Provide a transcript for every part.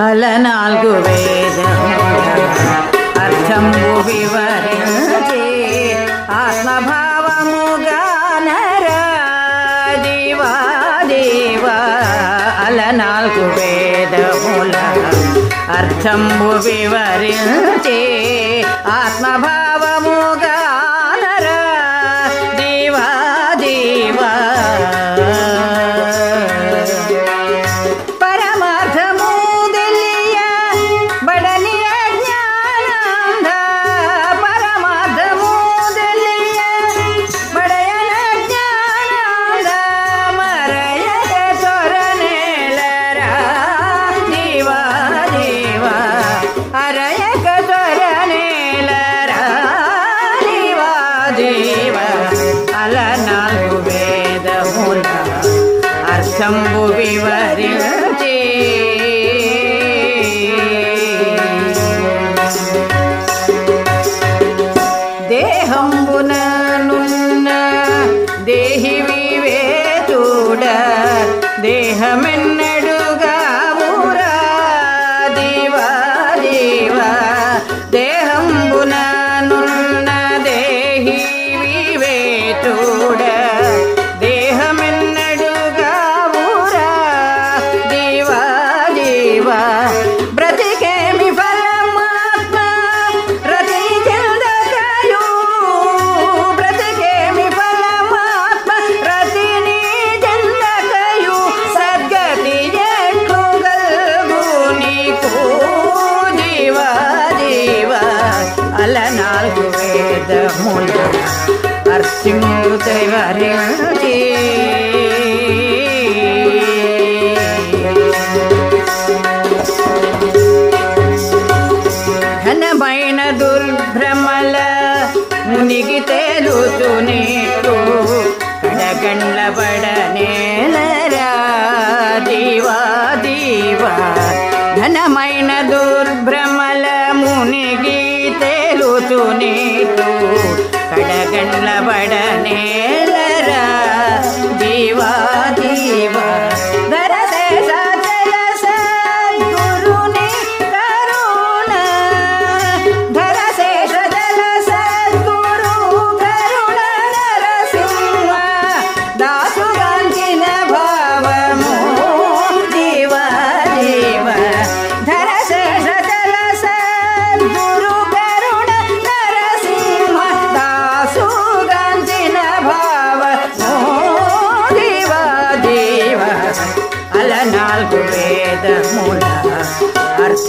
అల నాలుగు వేదముల అర్థంబు వివరించి ఆత్మభావముగా నరా జీవా జీవా అల నాలుగు వేదముల అర్థంబు వివరించి ఆత్మభావ అర్థంబు వివరించి అర్చింగు ఘనమైన దుర్భ్రమల మునిగి తేలుతూ నీటు కడగండ్ల పడనేలరా దీవా దీవా. ఘనమైన దుర్భ్రమల మునిగి తేలుతూ నీటు కడగండ్ల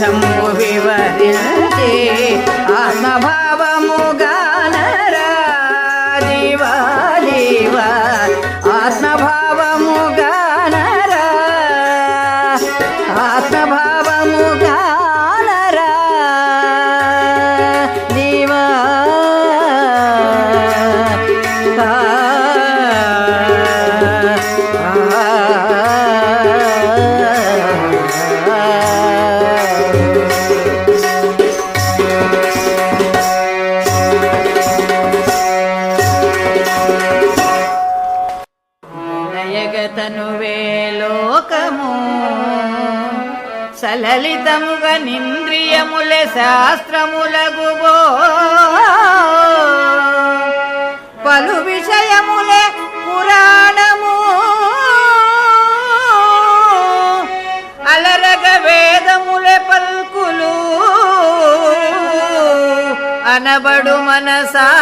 అర్థము వివరించి ఆత్మభావము జీవా జీవా ఆత్మభావము గానరా తనువే లోకము. సలలితముగా నింద్రియములే శాస్త్రములగుబో పలు విషయములే పురాణము. అలరగ వేదములే పల్కులు. అనబడు మనసా.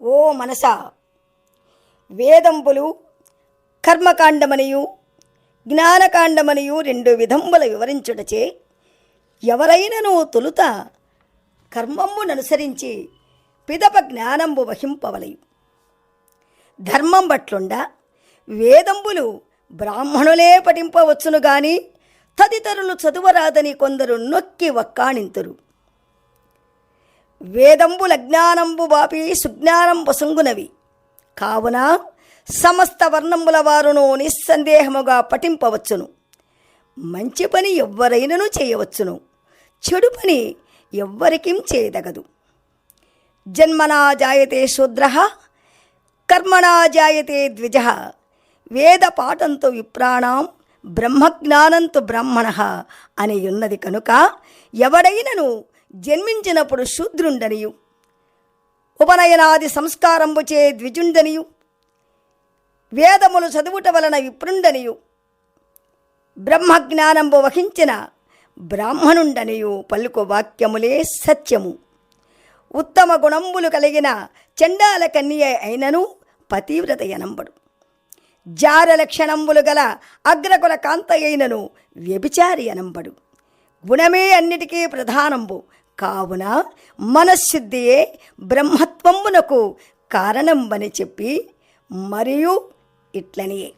ఓ మనస వేదంబులు కర్మకాండమనియు జ్ఞానకాండమనియు రెండు విధంబుల వివరించుటచే ఎవరైనను తొలుత కర్మమ్ముననుసరించి పిదప జ్ఞానంబు వహింపవలయు. ధర్మం బట్లుండ వేదంబులు బ్రాహ్మణులే పఠింపవచ్చును గాని తదితరులు చదువరాదని కొందరు నొక్కి వక్కాణింతురు. వేదంబుల జ్ఞానంబు బాపి సుజ్ఞానం వసంగునవి కావున సమస్త వర్ణముల వారును నిస్సందేహముగా పఠింపవచ్చును. మంచి పని ఎవ్వరైనను చేయవచ్చును. చెడు పని ఎవ్వరికీ చేయదగదు. జన్మనా జాయతే శూద్ర కర్మణా జాయతే ద్విజ. వేద పాఠంతో విప్రాణం బ్రహ్మజ్ఞానంతో బ్రాహ్మణ అని ఉన్నది కనుక ఎవడైనను జన్మించినప్పుడు శూద్రుండనియు. ఉపనయనాది సంస్కారంబుచే ద్విజుండనియు. వేదములు చదువుట వలన విప్రుండనియు. బ్రహ్మజ్ఞానంబు వహించిన బ్రాహ్మణుండనియు పలుకు వాక్యములే సత్యము. ఉత్తమ గుణంబులు కలిగిన చండాల కన్య అయినను పతివ్రత ఎనంబడు. జార లక్షణంబులు గల అగ్రకుల కాంతయ్యైనను వ్యభిచారి అనంబడు. గుణమే అన్నిటికీ ప్రధానంబు. కావున మనశ్శుద్ధియే బ్రహ్మత్వమునకు కారణంబని చెప్పి మరియు ఇట్లనియే.